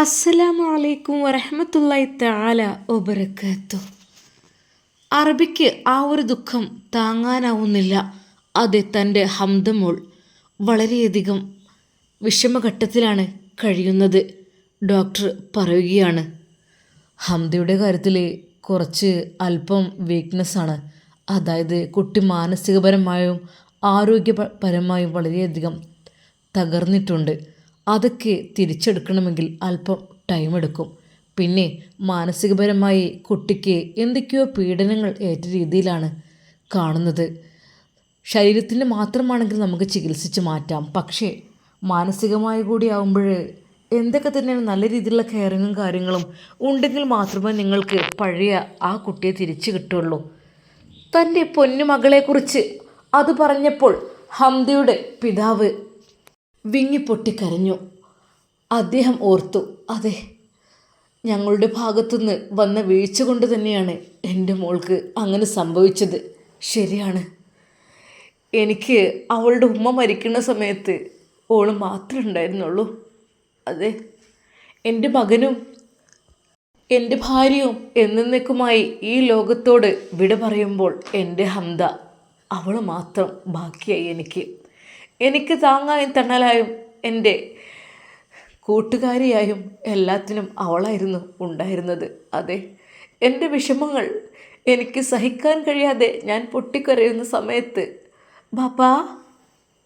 അസ്സലാമു അലൈക്കും വറഹമത്തല്ലായി താല ഒബരക്കത്തു അറബിക്ക് ആ ഒരു ദുഃഖം താങ്ങാനാവുന്നില്ല. അതെ തന്റെ ഹംദമോൾ വളരെയധികം വിഷമഘട്ടത്തിലാണ് കഴിയുന്നത്. ഡോക്ടർ പറയുകയാണ് ഹംദയുടെ കാര്യത്തിൽ കുറച്ച് അല്പം വീക്ക്നെസ്സാണ് അതായത് കുട്ടി മാനസികപരമായും ആരോഗ്യപരമായും വളരെയധികം തകർന്നിട്ടുണ്ട്. അതൊക്കെ തിരിച്ചെടുക്കണമെങ്കിൽ അല്പം ടൈം എടുക്കും പിന്നെ മാനസികപരമായി കുട്ടിക്ക് എന്തൊക്കെയോ പീഡനങ്ങൾ ഏറ്റ രീതിയിലാണ് കാണുന്നത്. ശരീരത്തിന്റെ മാത്രമാണെങ്കിൽ നമുക്ക് ചികിത്സിച്ച് മാറ്റാം. പക്ഷേ മാനസികമായി കൂടി ആവുമ്പോൾ എന്തൊക്കെ തന്നെയാണ് നല്ല രീതിയിലുള്ള കെയറിങ്ങും കാര്യങ്ങളും ഉണ്ടെങ്കിൽ മാത്രമേ നിങ്ങൾക്ക് പഴയ ആ കുട്ടിയെ തിരിച്ചു കിട്ടുള്ളൂ തന്റെ പൊന്നുമകളെക്കുറിച്ച് അത് പറഞ്ഞപ്പോൾ ഹംദയുടെ പിതാവ് വിങ്ങിപ്പൊട്ടിക്കരഞ്ഞു അദ്ദേഹം ഓർത്തു അതെ ഞങ്ങളുടെ ഭാഗത്തുനിന്ന് വന്ന വീഴ്ച കൊണ്ട് തന്നെയാണ് എന്റെ മോൾക്ക് അങ്ങനെ സംഭവിച്ചത്. ശരിയാണ്. എനിക്ക് അവളുടെ ഉമ്മ മരിക്കുന്ന സമയത്ത് ഓൾ മാത്രമേ ഉണ്ടായിരുന്നുള്ളൂ. അതെ എന്റെ മകനും എന്റെ ഭാര്യയും എന്നേക്കുമായി ഈ ലോകത്തോട് വിട പറയുമ്പോൾ എന്റെ ഹംദ അവൾ മാത്രം ബാക്കിയായി എനിക്ക്. എനിക്ക് താങ്ങായും തണലായും എന്റെ കൂട്ടുകാരിയായും എല്ലാത്തിനും അവളായിരുന്നു ഉണ്ടായിരുന്നത്. അതെ എന്റെ വിഷമങ്ങൾ എനിക്ക് സഹിക്കാൻ കഴിയാതെ ഞാൻ പൊട്ടിക്കരയുന്ന സമയത്ത് ബാപ്പാ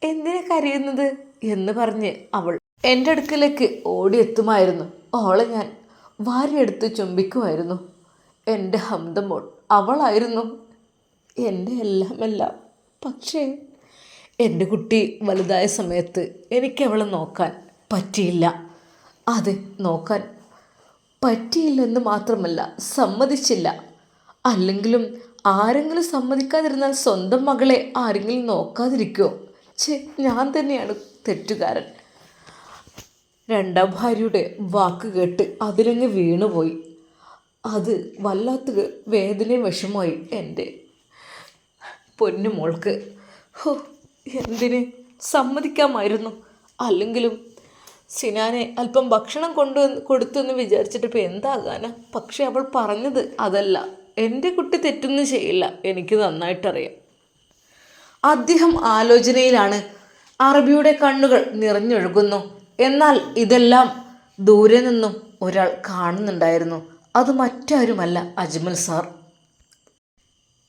എന്തിനെ കരയുന്നത്? എന്ന് പറഞ്ഞ് അവൾ എന്റെ അടുക്കലേക്ക് ഓടിയെത്തുമായിരുന്നു. അവളെ ഞാൻ വാരിയെടുത്ത് ചുംബിക്കുമായിരുന്നു. എന്റെ ഹംദമോൾ അവളായിരുന്നു. എന്റെ എല്ലാം എല്ലാം പക്ഷേ എന്റെ കുട്ടി വലുതായ സമയത്ത് എനിക്ക് അവളെ നോക്കാൻ പറ്റിയില്ല. അതെ നോക്കാൻ പറ്റിയില്ലെന്ന് മാത്രമല്ല സമ്മതിച്ചില്ല. അല്ലെങ്കിലും ആരെങ്കിലും സമ്മതിക്കാതിരുന്നാൽ സ്വന്തം മകളെ ആരെങ്കിലും നോക്കാതിരിക്കുമോ ഛേ ഞാൻ തന്നെയാണ് തെറ്റുകാരൻ. രണ്ടാം ഭാര്യയുടെ വാക്ക് കേട്ട് അതിലങ്ങ് വീണുപോയി. അത് വല്ലാത്ത വേദനയും വിഷമമായി എന്റെ പൊന്നുമോൾക്ക് ഹോ എന്തിന് സമ്മതിക്കാമായിരുന്നു? അല്ലെങ്കിലും സിനാനെ അല്പം ഭക്ഷണം കൊണ്ടു കൊടുത്തു എന്ന് വിചാരിച്ചിട്ട് ഇപ്പം എന്താകാനാ? പക്ഷെ അവൾ പറഞ്ഞത് അതല്ല. എന്റെ കുട്ടി തെറ്റൊന്നും ചെയ്യില്ല. എനിക്ക് നന്നായിട്ടറിയാം. അദ്ദേഹം ആലോചനയിലാണ് അറബിയുടെ കണ്ണുകൾ നിറഞ്ഞൊഴുകുന്നു. എന്നാൽ ഇതെല്ലാം ദൂരെ നിന്നും ഒരാൾ കാണുന്നുണ്ടായിരുന്നു. അത് മറ്റാരുമല്ല അജ്മൽ സാർ.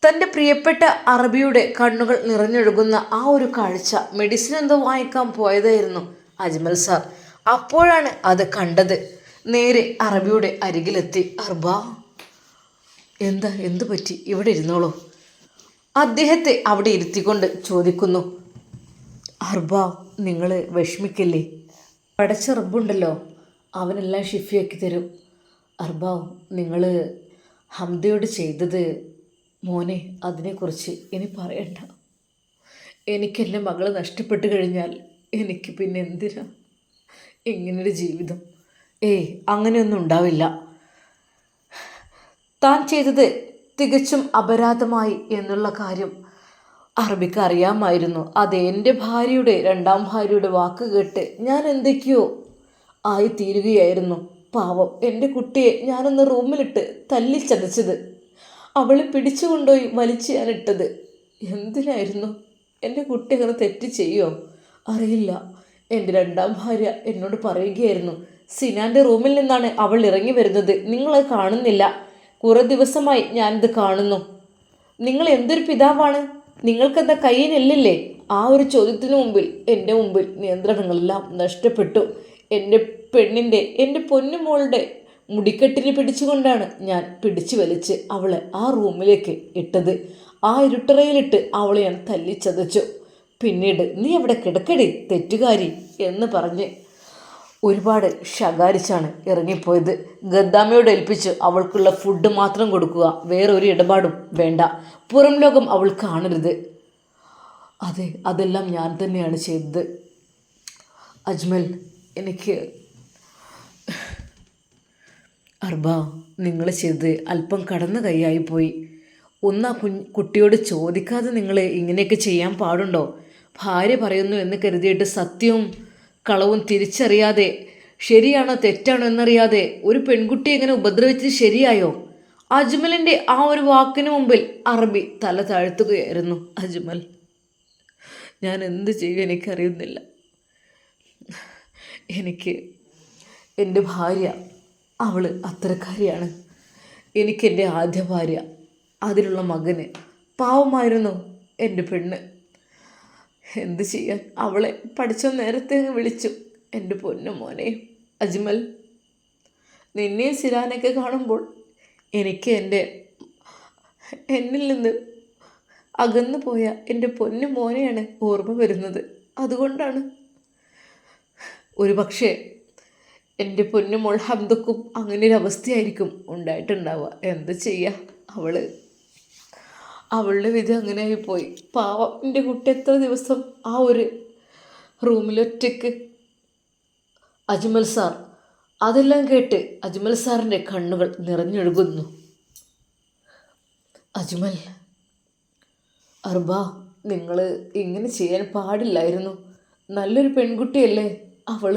തന്റെ പ്രിയപ്പെട്ട അറബിയുടെ കണ്ണുകൾ നിറഞ്ഞൊഴുകുന്ന ആ ഒരു കാഴ്ച മെഡിസിൻ എന്തോ വാങ്ങിക്കാൻ പോയതായിരുന്നു അജ്മൽ സാർ അപ്പോഴാണ് അത് കണ്ടത്. നേരെ അറബിയുടെ അരികിലെത്തി. അർബ എന്താ എന്തു പറ്റി? ഇവിടെ ഇരുന്നോളൂ. അദ്ദേഹത്തെ അവിടെ ഇരുത്തിക്കൊണ്ട് ചോദിക്കുന്നു. അർബ നിങ്ങൾ വിഷമിക്കല്ലേ? പടച്ച റബ്ബുണ്ടല്ലോ. അവനെല്ലാം ഷിഫിയാക്കി തരും. അർബ നിങ്ങൾ ഹംദയോട് ചെയ്തത് മോനെ അതിനെക്കുറിച്ച് ഇനി പറയണ്ട. എനിക്കെന്റെ മകൾ നഷ്ടപ്പെട്ട് കഴിഞ്ഞാൽ എനിക്ക് പിന്നെ എന്തിനാ? ഇങ്ങനൊരു ജീവിതം. ഏയ് അങ്ങനെയൊന്നും ഉണ്ടാവില്ല. താൻ ചെയ്തത് തികച്ചും അപരാധമായി എന്നുള്ള കാര്യം അറബിക്ക് അറിയാമായിരുന്നു അത് എന്റെ ഭാര്യയുടെ രണ്ടാം ഭാര്യയുടെ വാക്ക് കേട്ട് ഞാൻ എന്തൊക്കെയോ ആയി തീരുകയായിരുന്നു പാവം എന്റെ കുട്ടിയെ ഞാനൊന്ന് റൂമിലിട്ട് തല്ലിച്ചതച്ചത്. അവളെ പിടിച്ചുകൊണ്ടുപോയി വലിച്ചു ഞാനിട്ടത് എന്തിനായിരുന്നു? എന്റെ കുട്ടി അങ്ങനെ തെറ്റ് ചെയ്യുമോ അറിയില്ല. എന്റെ രണ്ടാം ഭാര്യ എന്നോട് പറയുകയായിരുന്നു. സിനാന്റെ റൂമിൽ നിന്നാണ് അവൾ ഇറങ്ങി വരുന്നത്. നിങ്ങളത് കാണുന്നില്ല. കുറേ ദിവസമായി ഞാനിത് കാണുന്നു. നിങ്ങൾ എന്തൊരു പിതാവാണ്? നിങ്ങൾക്കെന്താ കയ്യിനില്ലേ ആ ഒരു ചോദ്യത്തിന് മുമ്പിൽ എന്റെ മുമ്പിൽ നിയന്ത്രണങ്ങളെല്ലാം നഷ്ടപ്പെട്ടു. എന്റെ പെണ്ണിന്റെ എന്റെ പൊന്നുമോളുടെ മുടിക്കെട്ടിന് പിടിച്ചുകൊണ്ടാണ് ഞാൻ പിടിച്ചു വലിച്ച് അവളെ ആ റൂമിലേക്ക് ഇട്ടത്. ആ ഇരുട്ടറയിലിട്ട് അവളെ ഞാൻ തല്ലിച്ചതച്ചു. പിന്നീട് നീ അവിടെ കിടക്കടി തെറ്റുകാരി? എന്ന് പറഞ്ഞ് ഒരുപാട് ശകാരിച്ചാണ് ഇറങ്ങിപ്പോയത്. ഗദ്ദാമയോട് ഏൽപ്പിച്ച് അവൾക്കുള്ള ഫുഡ് മാത്രം കൊടുക്കുക വേറെ ഒരു ഇടപാടും വേണ്ട. പുറം ലോകം അവൾ കാണരുത്. അതെ അതെല്ലാം ഞാൻ തന്നെയാണ് ചെയ്തത്. അജ്മൽ എനിക്ക് അർബ നിങ്ങൾ ചെയ്ത് അല്പം കടന്നു കൈയായി പോയി. ഒന്ന് ആ കുട്ടിയോട് ചോദിക്കാതെ നിങ്ങൾ ഇങ്ങനെയൊക്കെ ചെയ്യാൻ പാടുണ്ടോ? ഭാര്യ പറയുന്നു എന്ന് കരുതിയിട്ട് സത്യവും കളവും തിരിച്ചറിയാതെ ശരിയാണോ തെറ്റാണോ എന്നറിയാതെ ഒരു പെൺകുട്ടി എങ്ങനെ ഉപദ്രവിച്ചത് ശരിയായോ? അജ്മലിന്റെ ആ ഒരു വാക്കിന് മുമ്പിൽ അറബി തല താഴ്ത്തുകയായിരുന്നു അജ്മൽ. ഞാൻ എന്ത് ചെയ്യും എനിക്കറിയുന്നില്ല. എനിക്ക് എന്റെ ഭാര്യ അവൾ അത്തരക്കാരിയാണ്. എനിക്കെന്റെ ആദ്യ ഭാര്യ. അതിലുള്ള മകന്. പാവമായിരുന്നു എന്റെ പെണ്ണ്. എന്ത് ചെയ്യാൻ? അവളെ പഠിച്ച നേരത്തെ വിളിച്ചു. എന്റെ പൊന്നു മോനെ അജ്മൽ. നിന്നെ സിരാനൊക്കെ കാണുമ്പോൾ എനിക്ക് എന്റെ എന്നിൽ നിന്ന് അകന്നു പോയ എന്റെ പൊന്നു മോനെയാണ് ഓർമ്മ വരുന്നത്. അതുകൊണ്ടാണ്. ഒരു പക്ഷേ എന്റെ പൊന്നു മോൾ ഹംദക്കും അങ്ങനെ ഒരു അവസ്ഥയായിരിക്കും ഉണ്ടായിട്ടുണ്ടാവുക. എന്ത് ചെയ്യുക അവൾ അവളുടെ വിധി അങ്ങനെ ആയിപ്പോയി പാവം എന്റെ കുട്ടി എത്ര ദിവസം ആ ഒരു റൂമിലൊറ്റയ്ക്ക് അജ്മൽ സാർ അതെല്ലാം കേട്ട് അജ്മൽ സാറിന്റെ കണ്ണുകൾ നിറഞ്ഞൊഴുകുന്നു. അജ്മൽ അർബ നിങ്ങൾ ഇങ്ങനെ ചെയ്യാൻ പാടില്ലായിരുന്നു. നല്ലൊരു പെൺകുട്ടിയല്ലേ അവൾ?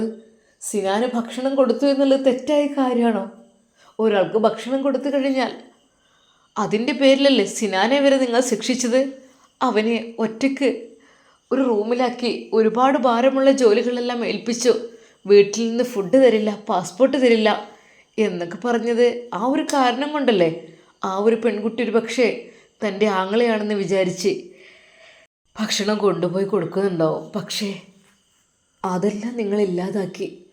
സിനാന് ഭക്ഷണം കൊടുത്തു എന്നുള്ളത് തെറ്റായ കാര്യമാണോ? ഒരാൾക്ക് ഭക്ഷണം കൊടുത്തു കഴിഞ്ഞാൽ അതിന്റെ പേരിലല്ലേ സിനാനെ വരെ നിങ്ങൾ ശിക്ഷിച്ചത്? അവനെ ഒറ്റയ്ക്ക് ഒരു റൂമിലാക്കി ഒരുപാട് ഭാരമുള്ള ജോലികളെല്ലാം ഏൽപ്പിച്ചു. വീട്ടിൽ നിന്ന് ഫുഡ് തരില്ല പാസ്പോർട്ട് തരില്ല എന്നൊക്കെ പറഞ്ഞത് ആ ഒരു കാരണം കൊണ്ടല്ലേ? ആ ഒരു പെൺകുട്ടി ഒരു പക്ഷേ തന്റെ ആങ്ങളെയാണെന്ന് വിചാരിച്ച് ഭക്ഷണം കൊണ്ടുപോയി കൊടുക്കുന്നുണ്ടാവും. പക്ഷേ അതെല്ലാം നിങ്ങൾ ഇല്ലാതാക്കി.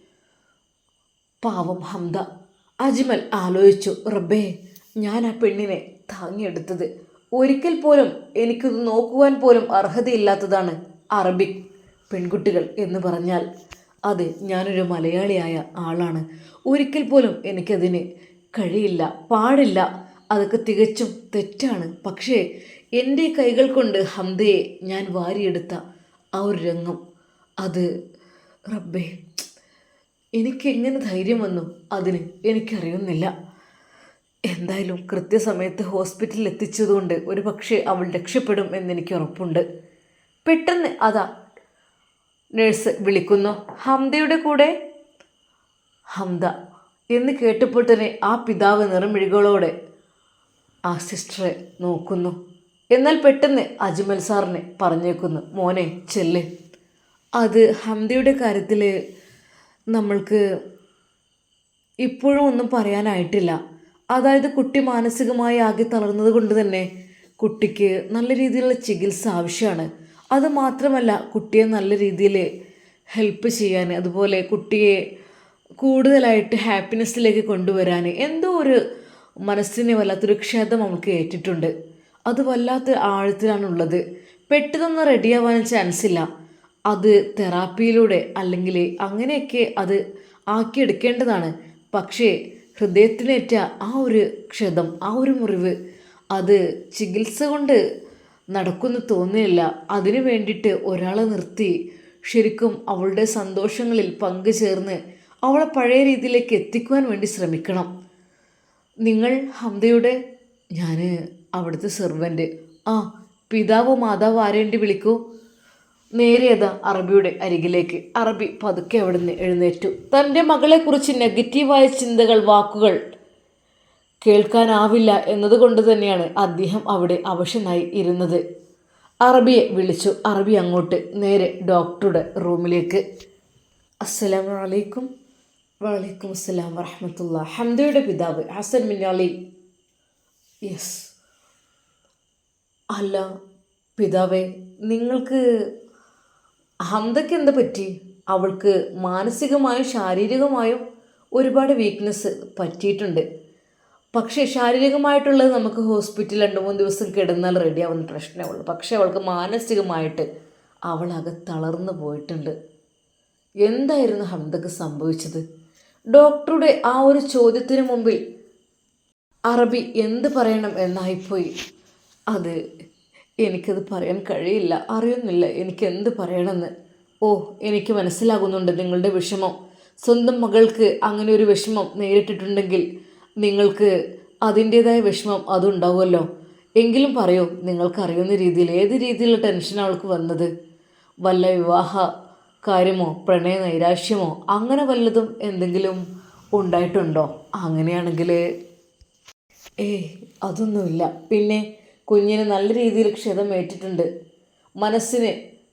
പാവം ഹംദ. അജ്മൽ ആലോചിച്ചു റബ്ബേ ഞാൻ ആ പെണ്ണിനെ താങ്ങിയെടുത്തത്. ഒരിക്കൽ പോലും എനിക്കത് നോക്കുവാൻ പോലും അർഹതയില്ലാത്തതാണ് അറബിക് പെൺകുട്ടികൾ എന്ന് പറഞ്ഞാൽ. അതെ ഞാനൊരു മലയാളിയായ ആളാണ്. ഒരിക്കൽ പോലും എനിക്കതിന് കഴിയില്ല പാടില്ല. അതൊക്കെ തികച്ചും തെറ്റാണ്. പക്ഷേ എന്റെ കൈകൾ കൊണ്ട് ഹംദയെ ഞാൻ വാരിയെടുത്ത ആ ഒരു രംഗം അത് റബ്ബേ എനിക്ക് എങ്ങനെ ധൈര്യം വന്നു? അതിന് എനിക്കറിയുന്നില്ല. എന്തായാലും കൃത്യസമയത്ത് ഹോസ്പിറ്റലിൽ എത്തിച്ചതുകൊണ്ട് ഒരു പക്ഷേ അവൾ രക്ഷപ്പെടും എന്നെനിക്ക് ഉറപ്പുണ്ട്. പെട്ടെന്ന് അതാ നേഴ്സ് വിളിക്കുന്നു. ഹംദയുടെ കൂടെ? ഹംദ എന്ന് കേട്ടപ്പോൾ തന്നെ ആ പിതാവ് നിറമിഴികളോടെ ആ സിസ്റ്ററെ നോക്കുന്നു. എന്നാൽ പെട്ടെന്ന് അജ്മൽ സാറിനെ പറഞ്ഞേക്കുന്നു. മോനെ ചെല്ല്. അത് ഹംദയുടെ കാര്യത്തിൽ നമ്മൾക്ക് ഇപ്പോഴും ഒന്നും പറയാനായിട്ടില്ല. അതായത് കുട്ടി മാനസികമായി ആകെ തളർന്നത് കൊണ്ട് തന്നെ കുട്ടിക്ക് നല്ല രീതിയിലുള്ള ചികിത്സ ആവശ്യമാണ്. അത് മാത്രമല്ല കുട്ടിയെ നല്ല രീതിയിൽ ഹെൽപ്പ് ചെയ്യാൻ അതുപോലെ കുട്ടിയെ കൂടുതലായിട്ട് ഹാപ്പിനെസ്സിലേക്ക് കൊണ്ടുവരാൻ എന്തോ ഒരു മനസ്സിനെ വല്ലാത്തൊരു ക്ഷതം നമുക്ക് ഏറ്റിട്ടുണ്ട്. അത് വല്ലാത്ത ആഴത്തിലാണുള്ളത്. പെട്ടെന്നൊന്നും റെഡിയാവാൻ ചാൻസ് ഇല്ല. അത് തെറാപ്പിയിലൂടെ അല്ലെങ്കിൽ അങ്ങനെയൊക്കെ അത് ആക്കിയെടുക്കേണ്ടതാണ്. പക്ഷേ ഹൃദയത്തിനേറ്റ ആ ഒരു ക്ഷതം ആ ഒരു മുറിവ് അത് ചികിത്സ കൊണ്ട് നടക്കുമെന്ന് തോന്നുന്നില്ല അതിനു വേണ്ടിയിട്ട് ഒരാളെ നിർത്തി ശരിക്കും അവളുടെ സന്തോഷങ്ങളിൽ പങ്കുചേർന്ന് അവളെ പഴയ രീതിയിലേക്ക് എത്തിക്കുവാൻ വേണ്ടി ശ്രമിക്കണം. നിങ്ങൾ ഹംദയുടെ ഞാൻ അവിടുത്തെ സെർവന്റ് ആ പിതാവോ മാതാവോ ആരേണ്ടി വിളിക്കൂ? നേരിയത അറബിയുടെ അരികിലേക്ക്. അറബി പതുക്കെ അവിടുന്ന് എഴുന്നേറ്റു. തന്റെ മകളെക്കുറിച്ച് നെഗറ്റീവായ ചിന്തകൾ വാക്കുകൾ കേൾക്കാനാവില്ല എന്നതുകൊണ്ട് തന്നെയാണ് അദ്ദേഹം അവിടെ അവശനായി ഇരുന്നത്. അറബിയെ വിളിച്ചു. അറബി അങ്ങോട്ട് നേരെ ഡോക്ടറുടെ റൂമിലേക്ക്. അസ്സലാമു അലൈക്കും. വലൈക്കും അസ്സലാം വറഹമത്തുള്ള ഹംദയുടെ പിതാവ് ഹസൻ മിന്നാളി യെസ്. അല്ല പിതാവേ നിങ്ങൾക്ക് ഹംദയ്ക്ക് എന്താ പറ്റി? അവൾക്ക് മാനസികമായും ശാരീരികമായും ഒരുപാട് വീക്ക്നെസ് പറ്റിയിട്ടുണ്ട്. പക്ഷേ ശാരീരികമായിട്ടുള്ളത് നമുക്ക് ഹോസ്പിറ്റലിൽ രണ്ട് മൂന്ന് ദിവസം കിടന്നാൽ റെഡിയാവുന്ന പ്രശ്നമേ ഉള്ളൂ. പക്ഷേ അവൾക്ക് മാനസികമായിട്ട് അവളകെ തളർന്നു പോയിട്ടുണ്ട്. എന്തായിരുന്നു ഹംദക്ക് സംഭവിച്ചത്? ഡോക്ടറുടെ ആ ഒരു ചോദ്യത്തിന് മുമ്പിൽ അറബി എന്ത് പറയണം എന്നായിപ്പോയി. അത് എനിക്കത് പറയാൻ കഴിയില്ല. അറിയുന്നില്ല. എനിക്ക് എന്ത് പറയണമെന്ന്. ഓ എനിക്ക് മനസ്സിലാകുന്നുണ്ട് നിങ്ങളുടെ വിഷമം. സ്വന്തം മകൾക്ക് അങ്ങനെ ഒരു വിഷമം നേരിട്ടിട്ടുണ്ടെങ്കിൽ നിങ്ങൾക്ക് അതിന്റേതായ വിഷമം അതുണ്ടാവുമല്ലോ. എങ്കിലും പറയൂ നിങ്ങൾക്കറിയുന്ന രീതിയിൽ ഏത് രീതിയിലുള്ള ടെൻഷൻ അവൾക്ക് വന്നത്? വല്ല വിവാഹ കാര്യമോ പ്രണയ നൈരാശ്യമോ അങ്ങനെ വല്ലതും എന്തെങ്കിലും ഉണ്ടായിട്ടുണ്ടോ? അങ്ങനെയാണെങ്കിൽ ഏ അതൊന്നുമില്ല. പിന്നെ കുഞ്ഞിന് നല്ല രീതിയിൽ ക്ഷതമേറ്റിട്ടുണ്ട് മനസ്സിന്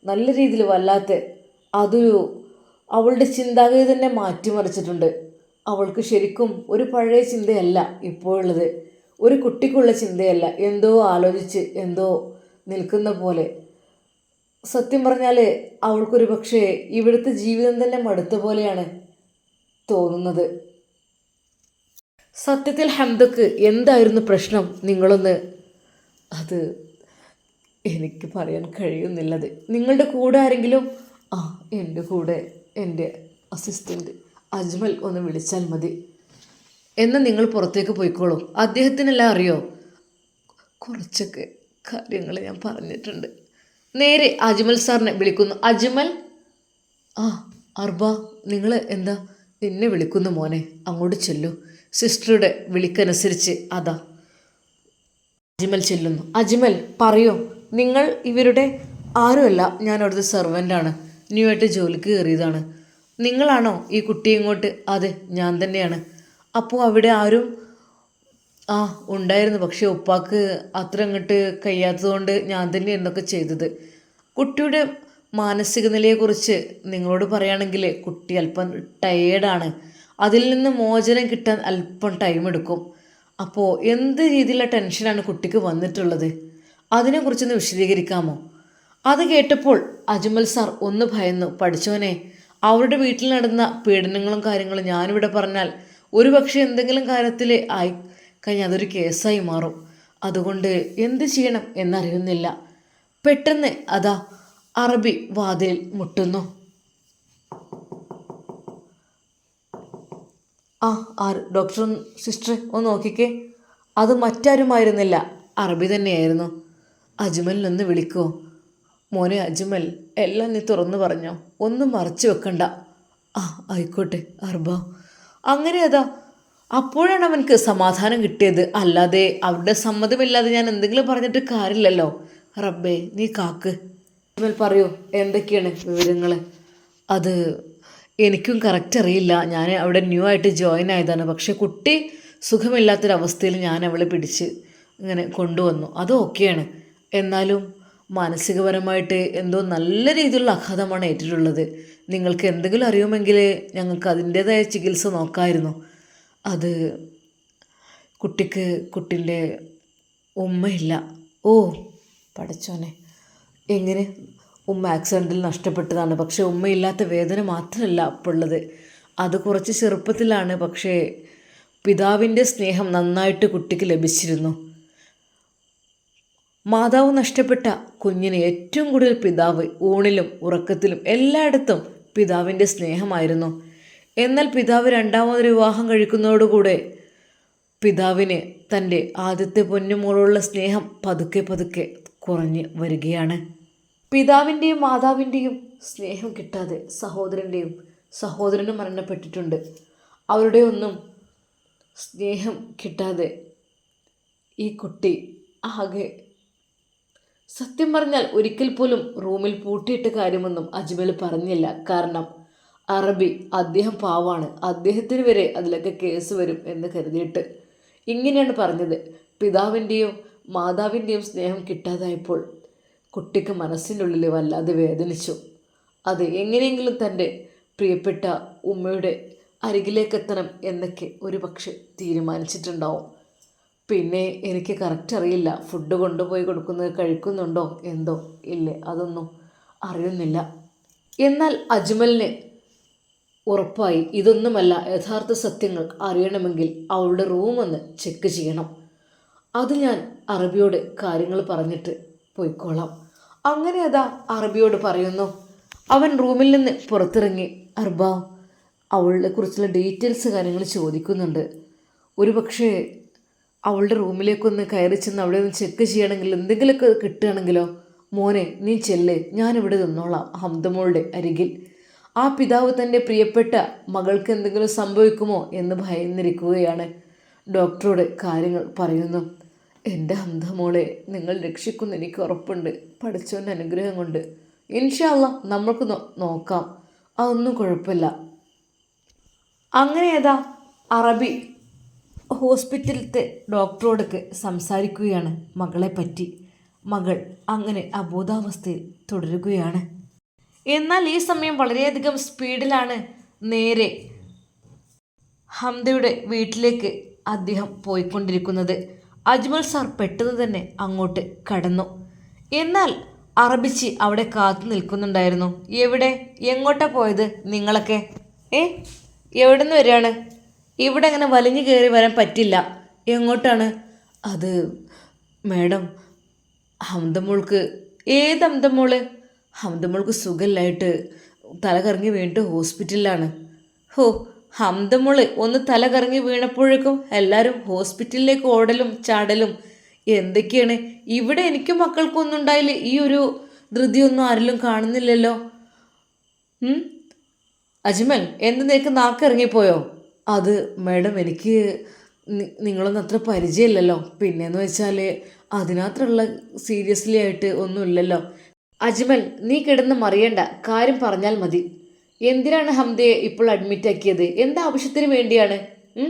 നല്ല രീതിയിൽ വല്ലാത്ത അതൊരു അവളുടെ ചിന്താഗതി തന്നെ മാറ്റിമറിച്ചിട്ടുണ്ട്. അവൾക്ക് ശരിക്കും ഒരു പഴയ ചിന്തയല്ല ഇപ്പോഴുള്ളത്. ഒരു കുട്ടിക്കുള്ള ചിന്തയല്ല. എന്തോ ആലോചിച്ച് എന്തോ നിൽക്കുന്ന പോലെ. സത്യം പറഞ്ഞാൽ അവൾക്കൊരു പക്ഷേ ഇവിടുത്തെ ജീവിതം തന്നെ മടുത്ത പോലെയാണ് തോന്നുന്നത്. സത്യത്തിൽ ഹംദക്ക് എന്തായിരുന്നു പ്രശ്നം? നിങ്ങളൊന്ന് അത് എനിക്ക് പറയാൻ കഴിയുന്നില്ലത്. നിങ്ങളുടെ കൂടെ ആരെങ്കിലും? ആ എന്റെ കൂടെ എന്റെ അസിസ്റ്റന്റ് അജ്മൽ ഒന്ന് വിളിച്ചാൽ മതി. എന്നാൽ നിങ്ങൾ പുറത്തേക്ക് പോയിക്കോളൂ. അദ്ദേഹത്തിനെല്ലാം അറിയോ? കുറച്ചൊക്കെ കാര്യങ്ങൾ ഞാൻ പറഞ്ഞിട്ടുണ്ട്. നേരെ അജ്മൽ സാറിനെ വിളിക്കുന്നു. അജ്മൽ? ആ അർബ നിങ്ങൾ എന്താ? നിന്നെ വിളിക്കുന്നു മോനെ. അങ്ങോട്ട് ചെല്ലു. സിസ്റ്ററുടെ വിളിക്കനുസരിച്ച് അതാ. അജ്മൽ ചെല്ലുന്നു. അജ്മൽ പറയൂ. നിങ്ങൾ ഇവരുടെ ആരുമല്ല ഞാൻ അവിടുത്തെ സെർവന്റാണ് ന്യൂ ആയിട്ട് ജോലിക്ക് കയറിയതാണ്. നിങ്ങളാണോ ഈ കുട്ടി ഇങ്ങോട്ട്? അതെ ഞാൻ തന്നെയാണ്. അപ്പോൾ അവിടെ ആരും ആ ഉണ്ടായിരുന്നു. പക്ഷേ ഉപ്പാക്ക് അത്ര അങ്ങോട്ട് കഴിയാത്തതുകൊണ്ട് ഞാൻ തന്നെ എന്നൊക്കെ ചെയ്തത്. കുട്ടിയുടെ മാനസിക നിലയെക്കുറിച്ച് നിങ്ങളോട് പറയുകയാണെങ്കിൽ കുട്ടി അല്പം ടയേർഡാണ് അതിൽ നിന്ന് മോചനം കിട്ടാൻ അല്പം ടൈം എടുക്കും. അപ്പോൾ എന്ത് രീതിയിലുള്ള ടെൻഷനാണ് കുട്ടിക്ക് വന്നിട്ടുള്ളത്? അതിനെക്കുറിച്ചൊന്ന് വിശദീകരിക്കാമോ? അത് കേട്ടപ്പോൾ അജ്മൽ സാർ ഒന്ന് ഭയന്നു. പഠിച്ചോനെ അവരുടെ വീട്ടിൽ നടന്ന പീഡനങ്ങളും കാര്യങ്ങളും ഞാനിവിടെ പറഞ്ഞാൽ ഒരു പക്ഷേ എന്തെങ്കിലും കാര്യത്തിൽ ആയി കഴിഞ്ഞാൽ അതൊരു കേസായി മാറും. അതുകൊണ്ട് എന്ത് ചെയ്യണം എന്നറിയുന്നില്ല. പെട്ടെന്ന് അതാ അറബി വാതിലിൽ മുട്ടുന്നു. ആ ആർ ഡോക്ടർ സിസ്റ്റർ ഒന്ന് നോക്കിക്കേ. അത് മറ്റാരുമായിരുന്നില്ല. അറബി തന്നെയായിരുന്നു. അജ്മലിനൊന്ന് വിളിക്കോ. മോനെ അജ്മൽ എല്ലാം നീ തുറന്നു പറഞ്ഞോ. ഒന്നും മറച്ചു വെക്കണ്ട. ആ ആയിക്കോട്ടെ അർബ. അങ്ങനെ അതാ. അപ്പോഴാണ് അവനക്ക് സമാധാനം കിട്ടിയത്. അല്ലാതെ അവരുടെ സമ്മതമില്ലാതെ ഞാൻ എന്തെങ്കിലും പറഞ്ഞിട്ട് കാര്യമില്ലല്ലോ. റബ്ബേ നീ കാക്ക്. അജ്മൽ പറയൂ എന്തൊക്കെയാണ് വിവരങ്ങൾ അത് എനിക്കും കറക്റ്റ് അറിയില്ല. ഞാൻ അവിടെ ന്യൂ ആയിട്ട് ജോയിൻ ആയതാണ്. പക്ഷേ കുട്ടി സുഖമില്ലാത്തൊരവസ്ഥയിൽ ഞാൻ അവളെ പിടിച്ച് ഇങ്ങനെ കൊണ്ടുവന്നു. അത് ഓക്കെയാണ് എന്നാലും മാനസികപരമായിട്ട് എന്തോ നല്ല രീതിയിലുള്ള ആഘാതമാണ് ഏറ്റിട്ടുള്ളത്. നിങ്ങൾക്ക് എന്തെങ്കിലും അറിയുമെങ്കിൽ ഞങ്ങൾക്ക് അതിന്റേതായ ചികിത്സ നോക്കാമായിരുന്നു അത് കുട്ടിക്ക് കുട്ടിന്റെ ഉമ്മയില്ല. ഓ പഠിച്ചോനെ. എങ്ങനെ? ഉമ്മ ആക്സിഡന്റിൽ നഷ്ടപ്പെട്ടതാണ്. പക്ഷേ ഉമ്മയില്ലാത്ത വേദന മാത്രമല്ല അപ്പോൾ ഉള്ളത് അത് കുറച്ച് ചെറുപ്പത്തിലാണ്. പക്ഷേ പിതാവിന്റെ സ്നേഹം നന്നായിട്ട് കുട്ടിക്ക് ലഭിച്ചിരുന്നു. മാതാവ് നഷ്ടപ്പെട്ട കുഞ്ഞിന് ഏറ്റവും കൂടുതൽ പിതാവ് ഊണിലും ഉറക്കത്തിലും എല്ലായിടത്തും പിതാവിന്റെ സ്നേഹമായിരുന്നു. എന്നാൽ പിതാവ് രണ്ടാമതൊരു വിവാഹം കഴിക്കുന്നതോടുകൂടെ പിതാവിന് തന്റെ ആദ്യത്തെ പൊന്നുമോളുള്ള സ്നേഹം പതുക്കെ പതുക്കെ കുറഞ്ഞ് വരികയാണ്. പിതാവിന്റെയും മാതാവിന്റെയും സ്നേഹം കിട്ടാതെ സഹോദരന്റെയും സഹോദരനും മരണപ്പെട്ടിട്ടുണ്ട്. അവരുടെ ഒന്നും സ്നേഹം കിട്ടാതെ ഈ കുട്ടി ആകെ സത്യം പറഞ്ഞാൽ ഒരിക്കൽ പോലും റൂമിൽ പൂട്ടിയിട്ട കാര്യമൊന്നും അജ്മൽ പറഞ്ഞില്ല. കാരണം അറബി അദ്ദേഹം പാവാണ്. അദ്ദേഹത്തിന് വരെ അതിലൊക്കെ കേസ് വരും എന്ന് കരുതിയിട്ട് ഇങ്ങനെയാണ് പറഞ്ഞത്. പിതാവിന്റെയും മാതാവിന്റെയും സ്നേഹം കിട്ടാതായപ്പോൾ കുട്ടിക്ക് മനസ്സിനുള്ളിൽ വല്ലാതെ വേദനിച്ചു. അത് എങ്ങനെയെങ്കിലും തന്റെ പ്രിയപ്പെട്ട ഉമ്മയുടെ അരികിലേക്കെത്തണം എന്നൊക്കെ ഒരു പക്ഷെ തീരുമാനിച്ചിട്ടുണ്ടാവും. പിന്നെ എനിക്ക് കറക്റ്റ് അറിയില്ല. ഫുഡ് കൊണ്ടുപോയി കൊടുക്കുന്നത് കഴിക്കുന്നുണ്ടോ എന്തോ ഇല്ലേ അതൊന്നും അറിയുന്നില്ല. എന്നാൽ അജ്മലിന് ഉറപ്പായി ഇതൊന്നുമല്ല യഥാർത്ഥ സത്യങ്ങൾ അറിയണമെങ്കിൽ അവളുടെ റൂമൊന്ന് ചെക്ക് ചെയ്യണം. അത് ഞാൻ അറബിയോട് കാര്യങ്ങൾ പറഞ്ഞിട്ട് പോയിക്കോളാം. അങ്ങനെ അതാ അറബിയോട് പറയുന്നു. അവൻ റൂമിൽ നിന്ന് പുറത്തിറങ്ങി. അർബ അവളെ കുറിച്ചുള്ള ഡീറ്റെയിൽസ് കാര്യങ്ങൾ ചോദിക്കുന്നുണ്ട്. ഒരു പക്ഷേ അവളുടെ റൂമിലേക്കൊന്ന് കയറി ചെന്ന് അവിടെ ഒന്ന് ചെക്ക് ചെയ്യണമെങ്കിൽ എന്തെങ്കിലുമൊക്കെ കിട്ടുകയാണെങ്കിലോ? മോനെ നീ ചെല്ല്. ഞാനിവിടെ നിന്നോളാം ഹംദമോളുടെ അരികിൽ. ആ പിതാവ് തന്റെ പ്രിയപ്പെട്ട മകൾക്ക് എന്തെങ്കിലും സംഭവിക്കുമോ എന്ന് ഭയന്നിരിക്കുകയാണ്. ഡോക്ടറോട് കാര്യങ്ങൾ പറയുന്നു. എന്റെ അന്ധമോളെ നിങ്ങൾ രക്ഷിക്കുന്ന എനിക്ക് ഉറപ്പുണ്ട്. പഠിച്ചവന്റെ അനുഗ്രഹം കൊണ്ട്. ഇൻഷാല്ല നമ്മൾക്ക് നോക്കാം. അതൊന്നും കുഴപ്പമില്ല. അങ്ങനെ ഏതാ അറബി ഹോസ്പിറ്റലിലത്തെ ഡോക്ടറോടൊക്കെ സംസാരിക്കുകയാണ് മകളെ പറ്റി. മകൾ അങ്ങനെ അബോധാവസ്ഥയിൽ തുടരുകയാണ്. എന്നാൽ ഈ സമയം വളരെയധികം സ്പീഡിലാണ് നേരെ ഹംദയുടെ വീട്ടിലേക്ക് അദ്ദേഹം പോയിക്കൊണ്ടിരിക്കുന്നത്. അജ്മൽ സാർ പെട്ടെന്ന് തന്നെ അങ്ങോട്ട് കടന്നു. എന്നാൽ അറബിച്ചി അവിടെ കാത്തു നിൽക്കുന്നുണ്ടായിരുന്നു. എവിടെ? എങ്ങോട്ടാ പോയത് നിങ്ങളൊക്കെ? ഏ? എവിടെ നിന്ന് വരികയാണ്? ഇവിടെ അങ്ങനെ വലിഞ്ഞു കയറി വരാൻ പറ്റില്ല. എങ്ങോട്ടാണ്? അത് മേഡം ഹംദമോൾക്ക്. ഏത് ഹംദമോൾ? ഹംദമോൾക്ക് സുഖമില്ലായിട്ട് തലകറങ്ങി വീണിട്ട് ഹോസ്പിറ്റലിലാണ്. ഹോ ഹംദമോൾ ഒന്ന് തല കറങ്ങി വീണപ്പോഴേക്കും എല്ലാവരും ഹോസ്പിറ്റലിലേക്ക് ഓടലും ചാടലും. എന്തൊക്കെയാണ്? ഇവിടെ എനിക്ക് മക്കൾക്കൊന്നും ഉണ്ടായില്ല. ഈ ഒരു ധൃതിയൊന്നും ആരിലും കാണുന്നില്ലല്ലോ? അജ്മൽ എന്ത് നിനക്ക് നാക്കിറങ്ങിപ്പോയോ അത് മാഡം എനിക്ക് നിങ്ങളൊന്നും അത്ര പരിചയമില്ലല്ലോ. പിന്നെന്ന് വെച്ചാൽ അതിനകത്തുള്ള സീരിയസ്ലി ആയിട്ട് ഒന്നുമില്ലല്ലോ. അജ്മൽ നീ കിടന്ന് മറിയണ്ട. കാര്യം പറഞ്ഞാൽ മതി. എന്തിനാണ് ഹംദയെ ഇപ്പോൾ അഡ്മിറ്റ് ആക്കിയത്? എന്താ ആവശ്യത്തിന് വേണ്ടിയാണ്? തലകറങ്ങി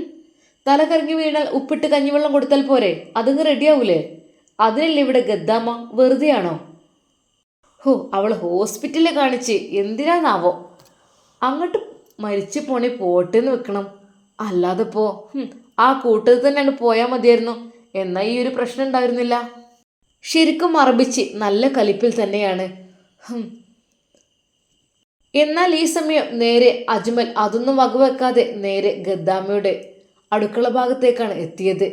തല കറങ്ങി വീണാൽ ഉപ്പിട്ട് കഞ്ഞിവെള്ളം കൊടുത്താൽ പോരെ? അതങ്ങ് റെഡിയാവൂലേ അതിനല്ലേ ഇവിടെ ഗദ്ദാമ? വെറുതെയാണോ? ഹോ അവൾ ഹോസ്പിറ്റലിൽ കാണിച്ച് എന്തിനാന്നാവോ? അങ്ങോട്ട് മരിച്ചു പോണി പോട്ടെന്ന് വെക്കണം. അല്ലാതെ പോ ആ കൂട്ടത്തിൽ തന്നെയാണ് പോയാൽ മതിയായിരുന്നു. എന്നാൽ ഈ ഒരു പ്രശ്നം ഉണ്ടായിരുന്നില്ല? ശരിക്കും മറപ്പിച്ച് നല്ല കലിപ്പിൽ തന്നെയാണ്. എന്നാൽ ഈ സമയം നേരെ അജ്മൽ അതൊന്നും വകവെക്കാതെ നേരെ ഗദ്ദാമയുടെ അടുക്കള ഭാഗത്തേക്കാണ് എത്തിയത്.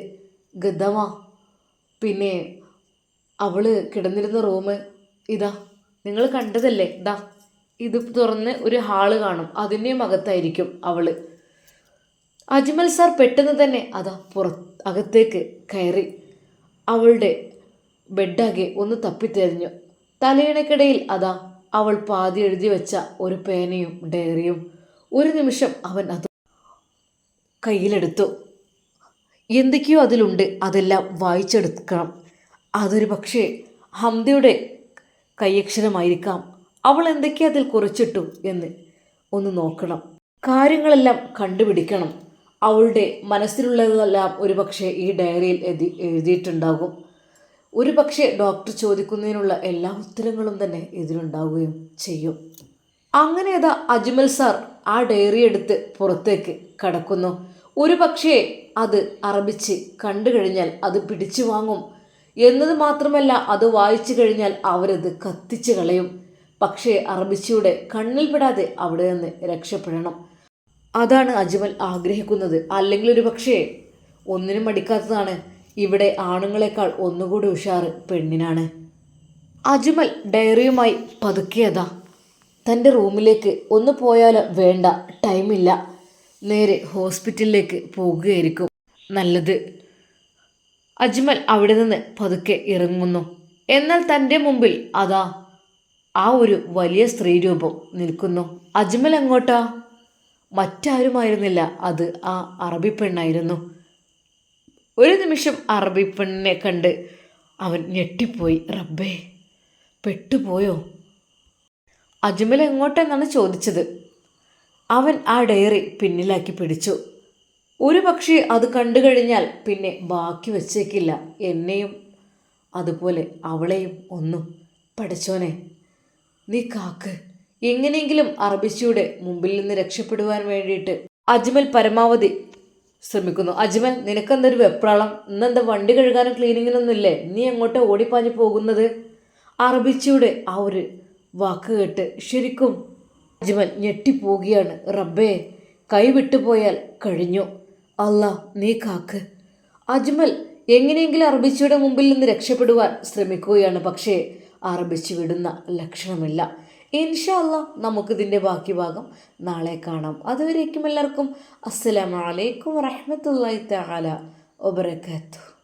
ഗദ്ദാമ പിന്നെ അവൾ കിടന്നിരുന്ന റൂം ഇതാ നിങ്ങൾ കണ്ടതല്ലേ? ഇതാ ഇത് തുറന്ന് ഒരു ഹാൾ കാണും അതിന്റെയും അകത്തായിരിക്കും അവൾ. അജ്മൽ സാർ പെട്ടെന്ന് തന്നെ അതാ പുറ അകത്തേക്ക് കയറി. അവളുടെ ബെഡാകെ ഒന്ന് തപ്പിത്തെറിഞ്ഞു. തലയിണക്കിടയിൽ അതാ അവൾ പാതി എഴുതി വെച്ച ഒരു പേനയും ഡയറിയും ഒരു നിമിഷം അവൻ അത് കയ്യിലെടുത്തു. എന്തൊക്കെയോ അതിലുണ്ട്. അതെല്ലാം വായിച്ചെടുക്കണം. അതൊരു പക്ഷേ ഹംദയുടെ കൈയക്ഷരമായിരിക്കാം. അവൾ എന്തൊക്കെയാ അതിൽ കുറിച്ചിട്ടു എന്ന് ഒന്ന് നോക്കണം. കാര്യങ്ങളെല്ലാം കണ്ടുപിടിക്കണം. അവളുടെ മനസ്സിലുള്ളതെല്ലാം ഒരുപക്ഷെ ഈ ഡയറിയിൽ എഴുതി എഴുതിയിട്ടുണ്ടാകും. ഒരു പക്ഷേ ഡോക്ടർ ചോദിക്കുന്നതിനുള്ള എല്ലാ ഉത്തരങ്ങളും തന്നെ ഇതിലുണ്ടാവുകയും ചെയ്യും. അങ്ങനെ അതാ അജ്മൽ സാർ ആ ഡയറി എടുത്ത് പുറത്തേക്ക് കടക്കുന്നു. ഒരു പക്ഷേ അത് അറബിച്ച് കണ്ടു കഴിഞ്ഞാൽ അത് പിടിച്ചു വാങ്ങും. എന്നത് മാത്രമല്ല അത് വായിച്ചു കഴിഞ്ഞാൽ അവരത് കത്തിച്ചു കളയും. പക്ഷേ അറബിച്ചിയുടെ കണ്ണിൽപ്പെടാതെ അവിടെ നിന്ന് രക്ഷപ്പെടണം. അതാണ് അജ്മൽ ആഗ്രഹിക്കുന്നത്. അല്ലെങ്കിൽ ഒരു പക്ഷേ ഒന്നിനും മടിക്കാത്തതാണ്. ഇവിടെ ആണുങ്ങളെക്കാൾ ഒന്നുകൂടി ഉഷാറ് പെണ്ണിനാണ്. അജ്മൽ ഡയറിയുമായി പതുക്കിയതാ. തന്റെ റൂമിലേക്ക് ഒന്ന് പോയാലോ വേണ്ട ടൈമില്ല നേരെ ഹോസ്പിറ്റലിലേക്ക് പോകുകയായിരിക്കും. നല്ലത്. അജ്മൽ അവിടെ നിന്ന് പതുക്കെ ഇറങ്ങുന്നു. എന്നാൽ തന്റെ മുമ്പിൽ അതാ ആ ഒരു വലിയ സ്ത്രീരൂപം നിൽക്കുന്നു. അജ്മൽ എങ്ങോട്ടാ? മറ്റാരുമായിരുന്നില്ല. അത് ആ അറബി പെണ്ണായിരുന്നു. ഒരു നിമിഷം അറബി പെണ്ണിനെ കണ്ട് അവൻ ഞെട്ടിപ്പോയി. റബ്ബേ പെട്ടുപോയോ? അജ്മൽ എങ്ങോട്ടെന്നാണ് ചോദിച്ചത്. അവൻ ആ ഡയറി പിന്നിലാക്കി പിടിച്ചു. ഒരു പക്ഷേ അത് കണ്ടു കഴിഞ്ഞാൽ പിന്നെ ബാക്കി വച്ചേക്കില്ല. എന്നെയും അതുപോലെ അവളെയും ഒന്നും. പഠിച്ചോനെ നീ കാക്ക്. എങ്ങനെയെങ്കിലും അറബിച്ചിയുടെ മുമ്പിൽ നിന്ന് രക്ഷപ്പെടുവാൻ വേണ്ടിയിട്ട് അജ്മൽ പരമാവധി ശ്രമിക്കുന്നു. അജ്മൽ നിനക്കെന്തൊരു വെപ്രാളം? ഇന്നെന്താ വണ്ടി കഴുകാനും ക്ലീനിങ്ങിനൊന്നും ഇല്ലേ നീ എങ്ങോട്ടാ ഓടിപ്പാഞ്ഞു പോകുന്നത്? അറബിച്ചിയുടെ ആ ഒരു വാക്ക് കേട്ട് ശരിക്കും അജ്മൽ ഞെട്ടിപ്പോവുകയാണ്. റബ്ബേ കൈ വിട്ടുപോയാൽ കഴിഞ്ഞു. അല്ല നീ കാക്ക്. അജ്മൽ എങ്ങനെയെങ്കിലും അറബിച്ചിയുടെ മുമ്പിൽ നിന്ന് രക്ഷപ്പെടുവാൻ ശ്രമിക്കുകയാണ്. പക്ഷേ അറബിച്ച് വിടുന്ന ലക്ഷണമില്ല. ഇൻഷാ അല്ലാ നമുക്കിതിന്റെ ബാക്കി ഭാഗം നാളെ കാണാം. അതുവരേക്കും എല്ലാവർക്കും അസ്സലാമലൈക്കും വറഹമത്തല്ലാ തആല വബറകാതുഹു.